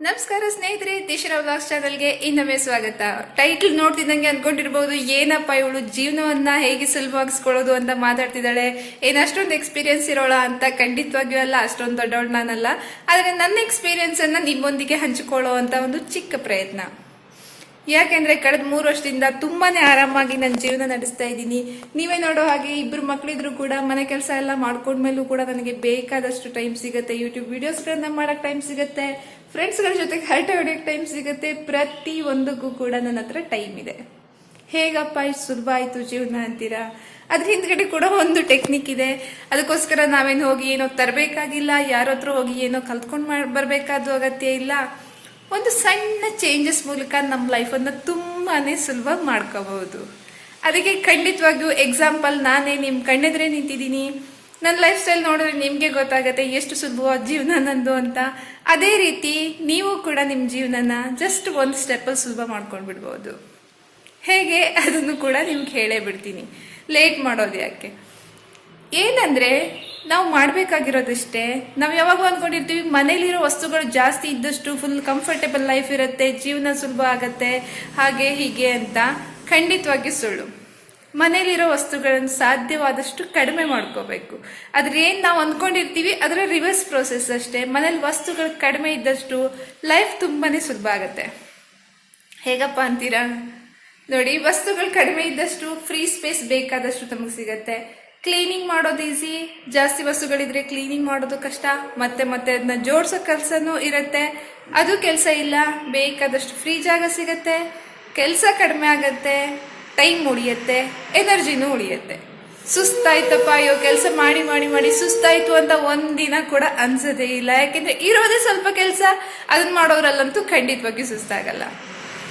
ನಮಸ್ಕಾರ ಸ್ನೇಹಿತರೆ, ದೇಶರ ವ್ಲಾಗ್ಸ್ ಚಾನಲ್ಗೆ ಇನ್ನೊಮ್ಮೆ ಸ್ವಾಗತ. ಟೈಟಲ್ ನೋಡ್ತಿದ್ದಂಗೆ ಅನ್ಕೊಂಡಿರ್ಬೋದು ಏನಪ್ಪ ಇವಳು ಜೀವನವನ್ನ ಹೇಗೆ ಸುಲಭವಾಗಿಸ್ಕೊಳ್ಳೋದು ಅಂತ ಮಾತಾಡ್ತಿದ್ದಾಳೆ. ಏನು ಅಷ್ಟೊಂದು ಎಕ್ಸ್ಪೀರಿಯನ್ಸ್ ಇರೋಳ ಅಂತ ಖಂಡಿತವಾಗಿಯೂ ಅಲ್ಲ, ಅಷ್ಟೊಂದು ದೊಡ್ಡವಳು ನಾನಲ್ಲ. ಆದರೆ ನನ್ನ ಎಕ್ಸ್ಪೀರಿಯನ್ಸ್ ಅನ್ನ ನಿಮ್ಮೊಂದಿಗೆ ಹಂಚಿಕೊಳ್ಳೋ ಅಂತ ಒಂದು ಚಿಕ್ಕ ಪ್ರಯತ್ನ. ಯಾಕೆಂದ್ರೆ ಕಳೆದ ಮೂರು ವರ್ಷದಿಂದ ತುಂಬಾನೇ ಆರಾಮಾಗಿ ನನ್ನ ಜೀವನ ನಡೆಸ್ತಾ ಇದ್ದೀನಿ. ನೀವೇ ನೋಡೋ ಹಾಗೆ ಇಬ್ರು ಮಕ್ಕಳಿದ್ರು ಕೂಡ ಮನೆ ಕೆಲಸ ಎಲ್ಲ ಮಾಡ್ಕೊಂಡ್ಮೇಲೂ ಕೂಡ ನನಗೆ ಬೇಕಾದಷ್ಟು ಟೈಮ್ ಸಿಗುತ್ತೆ. ಯೂಟ್ಯೂಬ್ ವಿಡಿಯೋಸ್ಗಳನ್ನ ಮಾಡಕ್ ಟೈಮ್ ಸಿಗುತ್ತೆ. ಫ್ರೆಂಡ್ಸ್ಗಳ ಜೊತೆ ಹರಟೆ ಹೊಡಿಯಕ್ ಟೈಮ್ ಸಿಗುತ್ತೆ. ಪ್ರತಿ ಒಂದಕ್ಕೂ ಕೂಡ ನನ್ನ ಹತ್ರ ಟೈಮ್ ಇದೆ. ಹೇಗಪ್ಪ ಇಷ್ಟು ಸುಲಭ ಆಯ್ತು ಜೀವನ ಅಂತೀರಾ? ಅದ್ರ ಹಿಂದ್ಗಡೆ ಕೂಡ ಒಂದು ಟೆಕ್ನಿಕ್ ಇದೆ. ಅದಕ್ಕೋಸ್ಕರ ನಾವೇನು ಹೋಗಿ ಏನೋ ತರಬೇಕಾಗಿಲ್ಲ ಯಾರ ಹತ್ರ ಹೋಗಿ ಏನೋ ಕಲ್ತ್ಕೊಂಡು ಬರಬೇಕಾದ ಅಗತ್ಯ ಇಲ್ಲ. ಒಂದು ಸಣ್ಣ ಚೇಂಜಸ್ ಮೂಲಕ ನಮ್ಮ ಲೈಫನ್ನು ತುಂಬಾ ಸುಲಭವಾಗಿ ಮಾಡ್ಕೋಬಹುದು. ಅದಕ್ಕೆ ಖಂಡಿತವಾಗಿಯೂ ಎಕ್ಸಾಂಪಲ್ ನಾನೇ ನಿಮ್ಮ ಕಣ್ಣೆದ್ರೆ ನಿಂತಿದ್ದೀನಿ. ನನ್ನ ಲೈಫ್ ಸ್ಟೈಲ್ ನೋಡಿದ್ರೆ ನಿಮಗೆ ಗೊತ್ತಾಗುತ್ತೆ ಎಷ್ಟು ಸುಲಭವಾದ ಜೀವನ ನಂದು ಅಂತ. ಅದೇ ರೀತಿ ನೀವು ಕೂಡ ನಿಮ್ಮ ಜೀವನನ ಜಸ್ಟ್ ಒಂದು ಸ್ಟೆಪ್ಪಲ್ಲಿ ಸುಲಭ ಮಾಡ್ಕೊಂಡು ಬಿಡ್ಬೋದು ಹೇಗೆ? ಅದನ್ನು ಕೂಡ ನಿಮ್ಗೆ ಹೇಳೇ ಬಿಡ್ತೀನಿ. ಲೇಟ್ ಮಾಡೋದು ಯಾಕೆ? ಏನಂದ್ರೆ ನಾವು ಮಾಡಬೇಕಾಗಿರೋದಿಷ್ಟೇ. ನಾವು ಯಾವಾಗ ಅಂದ್ಕೊಂಡಿರ್ತೀವಿ ಮನೇಲಿರೋ ವಸ್ತುಗಳು ಜಾಸ್ತಿ ಇದ್ದಷ್ಟು ಫುಲ್ ಕಂಫರ್ಟೇಬಲ್ ಲೈಫ್ ಇರುತ್ತೆ, ಜೀವನ ಸುಲಭ ಆಗತ್ತೆ, ಹಾಗೆ ಹೀಗೆ ಅಂತ ಖಂಡಿತವಾಗಿ ಸುಳ್ಳು. ಮನೇಲಿರೋ ವಸ್ತುಗಳನ್ನು ಸಾಧ್ಯವಾದಷ್ಟು ಕಡಿಮೆ ಮಾಡ್ಕೋಬೇಕು. ಆದರೆ ಏನು ನಾವು ಅಂದ್ಕೊಂಡಿರ್ತೀವಿ ಅದರ ರಿವರ್ಸ್ ಪ್ರೋಸೆಸ್ ಅಷ್ಟೇ. ಮನೇಲಿ ವಸ್ತುಗಳು ಕಡಿಮೆ ಇದ್ದಷ್ಟು ಲೈಫ್ ತುಂಬಾನೇ ಸುಲಭ ಆಗುತ್ತೆ. ಹೇಗಪ್ಪ ಅಂತೀರಾ? ನೋಡಿ, ವಸ್ತುಗಳು ಕಡಿಮೆ ಇದ್ದಷ್ಟು ಫ್ರೀ ಸ್ಪೇಸ್ ಬೇಕಾದಷ್ಟು ನಮಗೆ ಸಿಗತ್ತೆ. ಕ್ಲೀನಿಂಗ್ ಮಾಡೋದು ಈಸಿ ಜಾಸ್ತಿ ವಸ್ತುಗಳಿದ್ರೆ ಕ್ಲೀನಿಂಗ್ ಮಾಡೋದು ಕಷ್ಟ. ಮತ್ತೆ ಮತ್ತೆ ಅದನ್ನ ಜೋಡಿಸೋ ಕೆಲಸನೂ ಇರುತ್ತೆ. ಅದು ಕೆಲಸ ಇಲ್ಲ. ಬೇಕಾದಷ್ಟು ಫ್ರೀ ಜಾಗ ಸಿಗತ್ತೆ. ಕೆಲಸ ಕಡಿಮೆ ಆಗತ್ತೆ. ಟೈಮ್ ಉಳಿಯುತ್ತೆ. ಎನರ್ಜಿನೂ ಉಳಿಯುತ್ತೆ. ಸುಸ್ತಾಯ್ತಪ್ಪ, ಅಯ್ಯೋ, ಕೆಲಸ ಮಾಡಿ ಮಾಡಿ ಮಾಡಿ ಸುಸ್ತಾಯ್ತು ಅಂತ ಒಂದಿನ ಕೂಡ ಅನ್ಸೋದೇ ಇಲ್ಲ. ಯಾಕೆಂದ್ರೆ ಇರೋದೇ ಸ್ವಲ್ಪ ಕೆಲಸ. ಅದನ್ನ ಮಾಡೋರಲ್ಲಂತೂ ಖಂಡಿತವಾಗಿ ಸುಸ್ತಾಗಲ್ಲ.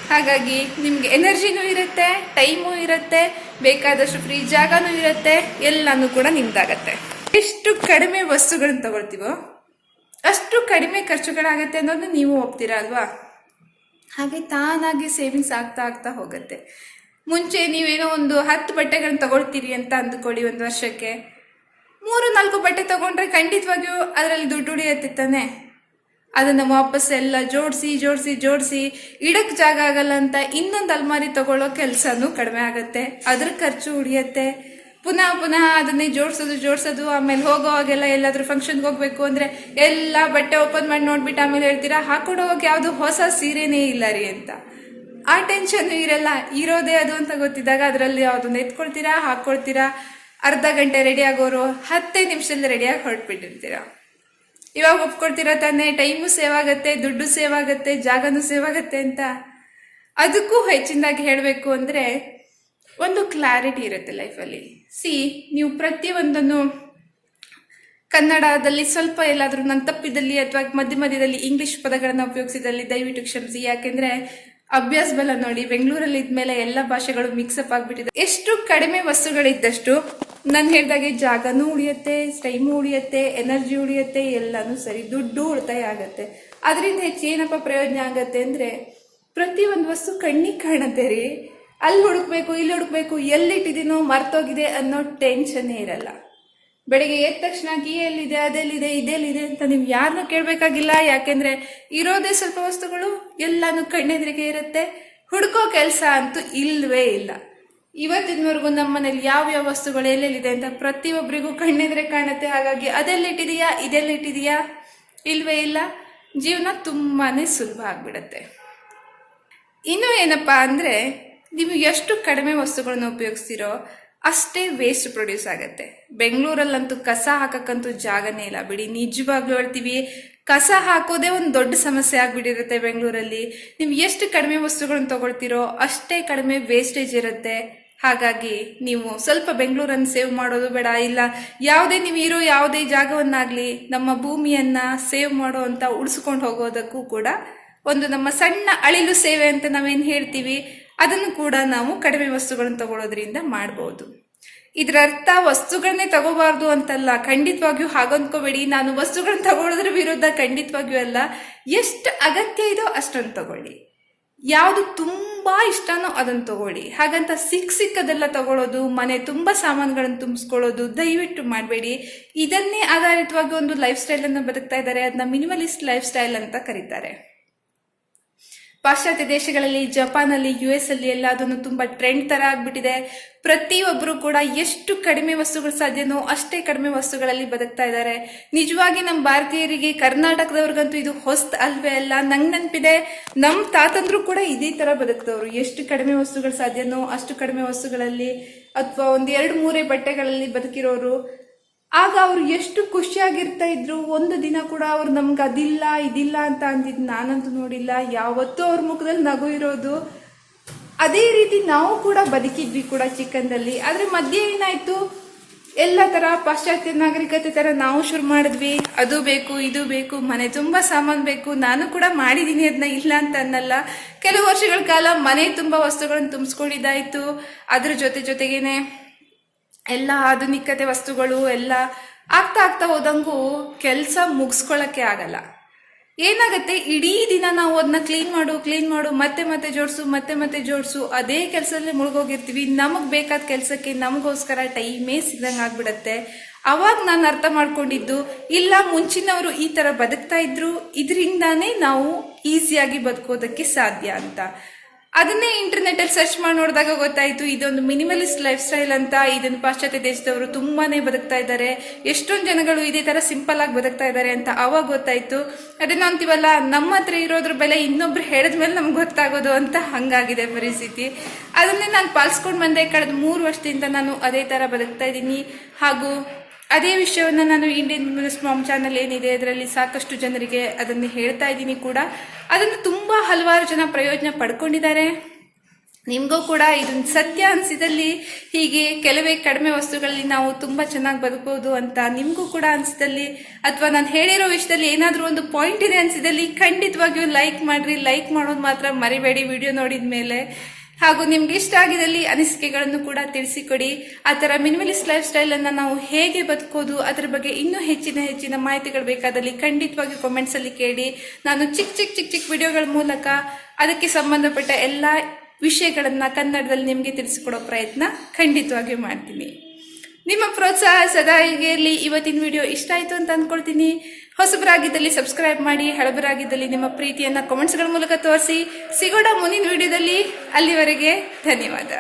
ಹಾಗಾಗಿ ನಿಮಗೆ ಎನರ್ಜಿನೂ ಇರುತ್ತೆ, ಟೈಮು ಇರುತ್ತೆ, ಬೇಕಾದಷ್ಟು ಫ್ರೀ ಜಾಗನೂ ಇರುತ್ತೆ, ಎಲ್ಲನೂ ಕೂಡ ನಿಮ್ದಾಗತ್ತೆ. ಎಷ್ಟು ಕಡಿಮೆ ವಸ್ತುಗಳನ್ನ ತಗೊಳ್ತೀವೋ, ಅಷ್ಟು ಕಡಿಮೆ ಖರ್ಚುಗಳಾಗತ್ತೆ ಅನ್ನೋದು ನೀವು ಒಪ್ತೀರಾ ಅಲ್ವಾ? ಹಾಗೆ ತಾನಾಗಿ ಸೇವಿಂಗ್ಸ್ ಆಗ್ತಾ ಆಗ್ತಾ ಹೋಗುತ್ತೆ. ಮುಂಚೆ ನೀವೇನೋ ಒಂದು ಹತ್ತು ಬಟ್ಟೆಗಳನ್ನ ತಗೊಳ್ತೀರಿ ಅಂತ ಅಂದ್ಕೊಳ್ಳಿ ಒಂದು ವರ್ಷಕ್ಕೆ. ಮೂರು ನಾಲ್ಕು ಬಟ್ಟೆ ತಗೊಂಡ್ರೆ ಖಂಡಿತವಾಗಿಯೂ ಅದರಲ್ಲಿ ದುಡ್ಡು ಉಳಿಯತ್ತೆ ತಾನೆ? ಅದನ್ನ ವಾಪಸ್ ಎಲ್ಲ ಜೋಡಿಸಿ ಜೋಡಿಸಿ ಜೋಡಿಸಿ ಇಡಕ್ ಜಾಗ ಆಗಲ್ಲ ಅಂತ ಇನ್ನೊಂದು ಅಲ್ಮಾರಿ ತಗೊಳ್ಳೋ ಕೆಲಸನೂ ಕಡಿಮೆ ಆಗುತ್ತೆ. ಅದ್ರ ಖರ್ಚು ಉಳಿಯುತ್ತೆ ಪುನಃ ಪುನಃ ಅದನ್ನೇ ಜೋಡಿಸೋದು ಜೋಡಿಸೋದು, ಆಮೇಲೆ ಹೋಗೋವಾಗೆಲ್ಲ ಎಲ್ಲಾದ್ರೂ ಫಂಕ್ಷನ್ಗೆ ಹೋಗ್ಬೇಕು ಅಂದ್ರೆ ಎಲ್ಲ ಬಟ್ಟೆ ಓಪನ್ ಮಾಡಿ ನೋಡ್ಬಿಟ್ಟು ಆಮೇಲೆ ಹೇಳ್ತೀರಾ ಹಾಕೊಂಡು ಹೋಗಕ್ಕೆ ಯಾವುದು ಹೊಸ ಸೀರೆನೇ ಇಲ್ಲ ರೀ ಅಂತ. ಆ ಟೆನ್ಷನ್ ಇರಲ್ಲ. ಇರೋದೇ ಅದು ಅಂತ ಗೊತ್ತಿದ್ದಾಗ ಅದರಲ್ಲಿ ಯಾವ್ದನ್ನ ಎತ್ಕೊಳ್ತೀರಾ ಹಾಕೊಳ್ತೀರಾ ಅರ್ಧ ಗಂಟೆ ರೆಡಿ ಆಗೋರು ಹತ್ತೇ ನಿಮಿಷದಲ್ಲಿ ರೆಡಿಯಾಗಿ ಹೊರಟ್ಬಿಟ್ಟಿರ್ತೀರಾ. ಇವಾಗ ಒಪ್ಕೊಳ್ತೀರಾ ತಾನೇ? ಟೈಮು ಸೇವ್ ಆಗತ್ತೆ ದುಡ್ಡು ಸೇವ್ ಆಗತ್ತೆ ಜಾಗನೂ ಸೇವ್ ಆಗತ್ತೆ ಅಂತ. ಅದಕ್ಕೂ ಹೆಚ್ಚಿನದಾಗಿ ಹೇಳಬೇಕು ಅಂದರೆ ಒಂದು ಕ್ಲಾರಿಟಿ ಇರುತ್ತೆ ಲೈಫಲ್ಲಿ ಸಿ ನೀವು ಪ್ರತಿಯೊಂದನ್ನು ಕನ್ನಡದಲ್ಲಿ ಸ್ವಲ್ಪ ಎಲ್ಲಾದರೂ ನನ್ನ ತಪ್ಪಿದಲ್ಲಿ ಅಥವಾ ಮಧ್ಯ ಮಧ್ಯದಲ್ಲಿ ಇಂಗ್ಲಿಷ್ ಪದಗಳನ್ನು ಉಪಯೋಗಿಸಿದಲ್ಲಿ ದಯವಿಟ್ಟು ಕ್ಷಮಿಸಿ. ಯಾಕೆಂದರೆ ಅಭ್ಯಾಸ ಬಲ ನೋಡಿ, ಬೆಂಗಳೂರಲ್ಲಿ ಇದ್ಮೇಲೆ ಎಲ್ಲ ಭಾಷೆಗಳು ಮಿಕ್ಸಪ್ ಆಗಿಬಿಟ್ಟಿದೆ. ಎಷ್ಟು ಕಡಿಮೆ ವಸ್ತುಗಳಿದ್ದಷ್ಟು ನಾನು ಹೇಳಿದಾಗೆ ಜಾಗನೂ ಉಳಿಯುತ್ತೆ ಟೈಮು ಉಳಿಯುತ್ತೆ ಎನರ್ಜಿ ಉಳಿಯುತ್ತೆ, ಎಲ್ಲನೂ ಸರಿ, ದುಡ್ಡು ಉಳಿತಾಯ ಆಗುತ್ತೆ. ಅದರಿಂದ ಹೆಚ್ಚೇನಪ್ಪ ಪ್ರಯೋಜನ ಆಗುತ್ತೆ ಅಂದರೆ, ಪ್ರತಿ ಒಂದು ವಸ್ತು ಕಣ್ಣಿಗೆ ಕಾಣುತ್ತೆ ರೀ. ಅಲ್ಲಿ ಹುಡುಕ್ಬೇಕು, ಇಲ್ಲಿ ಹುಡುಕ್ಬೇಕು, ಎಲ್ಲಿಟ್ಟಿದ್ದೀನೋ ಮರ್ತೋಗಿದೆ ಅನ್ನೋ ಟೆನ್ಷನ್ನೇ ಇರಲ್ಲ. ಬೆಳಿಗ್ಗೆ ಎದ್ದ ತಕ್ಷಣ ಕೀ ಎಲ್ಲಿದೆ, ಅದೆಲ್ಲಿದೆ, ಇದೆಲ್ಲಿದೆ ಅಂತ ನೀವು ಯಾರನ್ನೂ ಕೇಳಬೇಕಾಗಿಲ್ಲ. ಯಾಕೆಂದರೆ, ಇರೋದೇ ಸ್ವಲ್ಪ ವಸ್ತುಗಳು, ಎಲ್ಲನೂ ಕಣ್ಣೆದ್ರಿಗೆ ಇರುತ್ತೆ. ಹುಡುಕೋ ಕೆಲಸ ಅಂತೂ ಇಲ್ಲವೇ ಇಲ್ಲ. ಇವತ್ತಿನವರೆಗೂ ನಮ್ಮ ಮನೇಲಿ ಯಾವ ಯಾವ ವಸ್ತುಗಳು ಎಲ್ಲೆಲ್ಲಿದೆ ಅಂತ ಪ್ರತಿಯೊಬ್ಬರಿಗೂ ಕಣ್ಣೆದ್ರೆ ಕಾಣುತ್ತೆ. ಹಾಗಾಗಿ ಅದೆಲ್ಲಿಟ್ಟಿದೆಯಾ, ಇದೆಲ್ಲಿಟ್ಟಿದೆಯಾ? ಇಲ್ವೇ ಇಲ್ಲ. ಜೀವನ ತುಂಬಾನೇ ಸುಲಭ ಆಗ್ಬಿಡತ್ತೆ. ಇನ್ನು ಏನಪ್ಪಾ ಅಂದ್ರೆ, ನೀವು ಎಷ್ಟು ಕಡಿಮೆ ವಸ್ತುಗಳನ್ನ ಉಪಯೋಗಿಸ್ತಿರೋ ಅಷ್ಟೇ ವೇಸ್ಟ್ ಪ್ರೊಡ್ಯೂಸ್ ಆಗುತ್ತೆ. ಬೆಂಗಳೂರಲ್ಲಂತೂ ಕಸ ಹಾಕಕ್ಕಂತೂ ಜಾಗನೇ ಇಲ್ಲ. ಬಿಡಿ, ನಿಜವಾಗ್ಲೂ ಹೇಳ್ತೀವಿ, ಕಸ ಹಾಕೋದೇ ಒಂದು ದೊಡ್ಡ ಸಮಸ್ಯೆ ಆಗಿಬಿಟ್ಟಿರುತ್ತೆ ಬೆಂಗಳೂರಲ್ಲಿ. ನೀವು ಎಷ್ಟು ಕಡಿಮೆ ವಸ್ತುಗಳನ್ನ ತಗೊಳ್ತೀರೋ ಅಷ್ಟೇ ಕಡಿಮೆ ವೇಸ್ಟೇಜ್ ಇರುತ್ತೆ. ಹಾಗಾಗಿ ನೀವು ಸ್ವಲ್ಪ ಬೆಂಗಳೂರನ್ನು ಸೇವ್ ಮಾಡೋದು ಬೇಡ. ಇಲ್ಲ, ಯಾವುದೇ ನೀವು ಇರೋ ಯಾವುದೇ ಜಾಗವನ್ನಾಗಲಿ ನಮ್ಮ ಭೂಮಿಯನ್ನ ಸೇವ್ ಮಾಡೋ ಅಂತ ಉಳಿಸ್ಕೊಂಡು ಹೋಗೋದಕ್ಕೂ ಕೂಡ ಒಂದು ನಮ್ಮ ಸಣ್ಣ ಅಳಿಲು ಸೇವೆ ಅಂತ ನಾವೇನು ಹೇಳ್ತೀವಿ, ಅದನ್ನು ಕೂಡ ನಾವು ಕಡಿಮೆ ವಸ್ತುಗಳನ್ನು ತಗೊಳ್ಳೋದ್ರಿಂದ ಮಾಡ್ಬೋದು. ಇದರ ಅರ್ಥ ವಸ್ತುಗಳನ್ನೇ ತಗೋಬಾರ್ದು ಅಂತಲ್ಲ, ಖಂಡಿತವಾಗಿಯೂ ಹಾಗಂದ್ಕೋಬೇಡಿ ನಾನು ವಸ್ತುಗಳನ್ನ ತಗೊಳ್ಳೋದ್ರ ವಿರುದ್ಧ ಖಂಡಿತವಾಗಿಯೂ ಅಲ್ಲ, ಎಷ್ಟು ಅಗತ್ಯ ಇದೋ ಅಷ್ಟನ್ನು ತಗೊಳ್ಳಿ. ಯಾವುದು ತುಂಬಾ ಇಷ್ಟನೋ ಅದನ್ನು ತಗೊಳ್ಳಿ. ಹಾಗಂತ ಸಿಕ್ಕ ಸಿಕ್ಕದೆಲ್ಲ ತಗೊಳ್ಳೋದು ಮನೆ ತುಂಬ ಸಾಮಾನುಗಳನ್ನು ತುಂಬಿಸ್ಕೊಳ್ಳೋದು ದಯವಿಟ್ಟು ಮಾಡಬೇಡಿ. ಇದನ್ನೇ ಆಧಾರಿತವಾಗಿ ಒಂದು ಲೈಫ್ ಸ್ಟೈಲನ್ನು ಬದುಕ್ತಾ ಇದ್ದಾರೆ. ಅದನ್ನ ಮಿನಿಮಲಿಸ್ಟ್ ಲೈಫ್ ಸ್ಟೈಲ್ ಅಂತ ಕರೀತಾರೆ. ಪಾಶ್ಚಾತ್ಯ ದೇಶಗಳಲ್ಲಿ ಜಪಾನಲ್ಲಿ ಯು ಎಸ್ ಅಲ್ಲಿ ಎಲ್ಲ ಅದನ್ನು ತುಂಬಾ ಟ್ರೆಂಡ್ ತರ ಆಗ್ಬಿಟ್ಟಿದೆ. ಪ್ರತಿಯೊಬ್ಬರು ಕೂಡ ಎಷ್ಟು ಕಡಿಮೆ ವಸ್ತುಗಳು ಸಾಧ್ಯನೋ ಅಷ್ಟೇ ಕಡಿಮೆ ವಸ್ತುಗಳಲ್ಲಿ ಬದುಕ್ತಾ ಇದ್ದಾರೆ. ನಿಜವಾಗಿ ನಮ್ಮ ಭಾರತೀಯರಿಗೆ ಕರ್ನಾಟಕದವ್ರಿಗಂತೂ ಇದು ಹೊಸ್ತ್ ಅಲ್ವೇ ಅಲ್ಲ, ನಂಗೆ ನೆನಪಿದೆ. ನಮ್ಮ ತಾತಂದ್ರು ಕೂಡ ಇದೇ ತರ ಬದುಕ್ತವ್ರು ಎಷ್ಟು ಕಡಿಮೆ ವಸ್ತುಗಳು ಸಾಧ್ಯನೋ ಅಷ್ಟು ಕಡಿಮೆ ವಸ್ತುಗಳಲ್ಲಿ ಅಥವಾ ಒಂದ್ ಎರಡು ಮೂರೇ ಬಟ್ಟೆಗಳಲ್ಲಿ ಬದುಕಿರೋರು ಆಗ ಅವ್ರು ಎಷ್ಟು ಖುಷಿಯಾಗಿರ್ತಾ ಇದ್ರು. ಒಂದು ದಿನ ಕೂಡ ಅವ್ರು ನಮ್ಗೆ ಅದಿಲ್ಲ, ಇದಿಲ್ಲ ಅಂತ ಅಂದಿದ್ದು ನಾನಂತೂ ನೋಡಿಲ್ಲ. ಯಾವತ್ತೂ ಅವ್ರ ಮುಖದಲ್ಲಿ ನಗು ಇರೋದು. ಅದೇ ರೀತಿ ನಾವು ಕೂಡ ಬದುಕಿದ್ವಿ ಕೂಡ ಚಿಕ್ಕಂದಲ್ಲಿ. ಆದ್ರೆ ಮಧ್ಯೆ ಏನಾಯ್ತು? ಎಲ್ಲ ತರ ಪಾಶ್ಚಾತ್ಯ ನಾಗರಿಕತೆ ತರ ನಾವು ಶುರು ಮಾಡಿದ್ವಿ. ಅದು ಬೇಕು, ಇದು ಬೇಕು, ಮನೆ ತುಂಬಾ ಸಾಮಾನು ಬೇಕು. ನಾನು ಕೂಡ ಮಾಡಿದೀನಿ ಅದನ್ನ ಇಲ್ಲ ಅಂತ ಅನ್ನಲ್ಲ. ಕೆಲವು ವರ್ಷಗಳ ಕಾಲ ಮನೆ ತುಂಬಾ ವಸ್ತುಗಳನ್ನು ತುಂಬಿಸ್ಕೊಂಡಿದ್ದಾಯ್ತು. ಅದ್ರ ಜೊತೆ ಜೊತೆಗೇನೆ ಎಲ್ಲ ಆಧುನಿಕತೆ ವಸ್ತುಗಳು ಎಲ್ಲ ಆಗ್ತಾ ಆಗ್ತಾ ಹೋದಂಗೂ ಕೆಲಸ ಮುಗಿಸ್ಕೊಳ್ಳೋಕ್ಕೆ ಆಗಲ್ಲ. ಏನಾಗುತ್ತೆ? ಇಡೀ ದಿನ ನಾವು ಅದನ್ನ ಕ್ಲೀನ್ ಮಾಡು ಕ್ಲೀನ್ ಮಾಡು, ಮತ್ತೆ ಮತ್ತೆ ಜೋಡಿಸು, ಮತ್ತೆ ಮತ್ತೆ ಜೋಡಿಸು, ಅದೇ ಕೆಲಸದಲ್ಲೇ ಮುಳುಗೋಗಿರ್ತೀವಿ. ನಮಗೆ ಬೇಕಾದ ಕೆಲಸಕ್ಕೆ ನಮಗೋಸ್ಕರ ಟೈಮೇ ಸಿಗ್ದಂಗೆ ಆಗ್ಬಿಡತ್ತೆ. ಅವಾಗ ನಾನು ಅರ್ಥ ಮಾಡ್ಕೊಂಡಿದ್ದು, ಇಲ್ಲ ಮುಂಚಿನವರು ಈ ಥರ ಬದುಕ್ತಾ ಇದ್ರು, ಇದರಿಂದಾನೇ ನಾವು ಈಸಿಯಾಗಿ ಬದುಕೋದಕ್ಕೆ ಸಾಧ್ಯ ಅಂತ. ಅದನ್ನೇ ಇಂಟರ್ನೆಟ್ ಅಲ್ಲಿ ಸರ್ಚ್ ಮಾಡಿ ನೋಡಿದಾಗ ಗೊತ್ತಾಯ್ತು, ಇದೊಂದು ಮಿನಿಮಲಿಸ್ಟ್ ಲೈಫ್ ಸ್ಟೈಲ್ ಅಂತ, ಇದನ್ನು ಪಾಶ್ಚಾತ್ಯ ದೇಶದವರು ತುಂಬಾನೇ ಬದುಕ್ತಾ ಇದ್ದಾರೆ. ಎಷ್ಟೊಂದು ಜನಗಳು ಇದೇ ತರ ಸಿಂಪಲ್ ಆಗಿ ಬದುಕ್ತಾ ಇದ್ದಾರೆ ಅಂತ ಅವಾಗ ಗೊತ್ತಾಯ್ತು. ಅದೇನೋ ಅಂತೀವಲ್ಲ, ನಮ್ಮ ಹತ್ರ ಇರೋದ್ರ ಬೆಲೆ ಇನ್ನೊಬ್ರು ಹೇಳಿದ್ಮೇಲೆ ನಮ್ಗೆ ಗೊತ್ತಾಗೋದು ಅಂತ ಹಂಗಾಗಿದೆ ಪರಿಸ್ಥಿತಿ. ಅದನ್ನೇ ನಾನು ಪಾಲಿಸ್ಕೊಂಡು ಬಂದೆ, ಕಳೆದ ಮೂರು ವರ್ಷದಿಂದ ನಾನು ಅದೇ ತರ ಬದುಕ್ತಾ ಇದ್ದೀನಿ. ಹಾಗೂ ಅದೇ ವಿಷಯವನ್ನು ನಾನು ಇಂಡಿಯನ್ ಮಿನಿಸ್ ಮಾಮ್ ಚಾನಲ್ ಏನಿದೆ, ಅದರಲ್ಲಿ ಸಾಕಷ್ಟು ಜನರಿಗೆ ಅದನ್ನು ಹೇಳ್ತಾ ಇದ್ದೀನಿ ಕೂಡ. ಅದನ್ನು ತುಂಬಾ ಹಲವಾರು ಜನ ಪ್ರಯೋಜನ ಪಡ್ಕೊಂಡಿದ್ದಾರೆ. ನಿಮಗೂ ಕೂಡ ಇದೊಂದು ಸತ್ಯ ಅನಿಸಿದಲ್ಲಿ ಹೀಗೆ ಕೆಲವೇ ಕಡಿಮೆ ವಸ್ತುಗಳಲ್ಲಿ ನಾವು ತುಂಬಾ ಚೆನ್ನಾಗಿ ಬದುಕಬಹುದು ಅಂತ ನಿಮಗೂ ಕೂಡ ಅನಿಸಿದಲ್ಲಿ, ಅಥವಾ ನಾನು ಹೇಳಿರೋ ವಿಷಯದಲ್ಲಿ ಏನಾದರೂ ಒಂದು ಪಾಯಿಂಟ್ ಇದೆ ಅನಿಸಿದಲ್ಲಿ ಖಂಡಿತವಾಗಿಯೂ ಲೈಕ್ ಮಾಡಿರಿ ಲೈಕ್ ಮಾಡೋದು ಮಾತ್ರ ಮರಿಬೇಡಿ. ವಿಡಿಯೋ ನೋಡಿದ ಮೇಲೆ ಹಾಗೂ ನಿಮ್ಗೆ ಇಷ್ಟ ಆಗಿದಲ್ಲಿ ಅನಿಸಿಕೆಗಳನ್ನು ಕೂಡ ತಿಳಿಸಿಕೊಡಿ. ಆ ಥರ ಮಿನಿಮಲಿಸ್ಟ್ ಲೈಫ್ ಸ್ಟೈಲ್ ಅನ್ನ ನಾವು ಹೇಗೆ ಬದುಕೋದು, ಅದರ ಬಗ್ಗೆ ಇನ್ನೂ ಹೆಚ್ಚಿನ ಹೆಚ್ಚಿನ ಮಾಹಿತಿಗಳು ಬೇಕಾದಲ್ಲಿ ಖಂಡಿತವಾಗಿ ಕಾಮೆಂಟ್ಸ್ ಅಲ್ಲಿ ಕೇಳಿ. ನಾನು ಚಿಕ್ಕ ಚಿಕ್ಕ ಚಿಕ್ಕ ಚಿಕ್ಕ ವಿಡಿಯೋಗಳ ಮೂಲಕ ಅದಕ್ಕೆ ಸಂಬಂಧಪಟ್ಟ ಎಲ್ಲ ವಿಷಯಗಳನ್ನು ಕನ್ನಡದಲ್ಲಿ ನಿಮಗೆ ತಿಳಿಸಿಕೊಡೋ ಪ್ರಯತ್ನ ಖಂಡಿತವಾಗಿಯೂ ಮಾಡ್ತೀನಿ. ನಿಮ್ಮ ಪ್ರೋತ್ಸಾಹ ಸದಾ ಹೀಗೆ ಇರಲಿ. ಇವತ್ತಿನ ವಿಡಿಯೋ ಇಷ್ಟ ಆಯಿತು ಅಂತ ಅಂದ್ಕೊಳ್ತೀನಿ ಹೊಸಬರಾಗಿದ್ದಲ್ಲಿ ಸಬ್ಸ್ಕ್ರೈಬ್ ಮಾಡಿ, ಹಳಬರಾಗಿದ್ದಲ್ಲಿ ನಿಮ್ಮ ಪ್ರೀತಿಯನ್ನು ಕಮೆಂಟ್ಸ್ಗಳ ಮೂಲಕ ತೋರಿಸಿ. ಸಿಗೋಣ ಮುಂದಿನ ವಿಡಿಯೋದಲ್ಲಿ. ಅಲ್ಲಿವರೆಗೆ ಧನ್ಯವಾದ.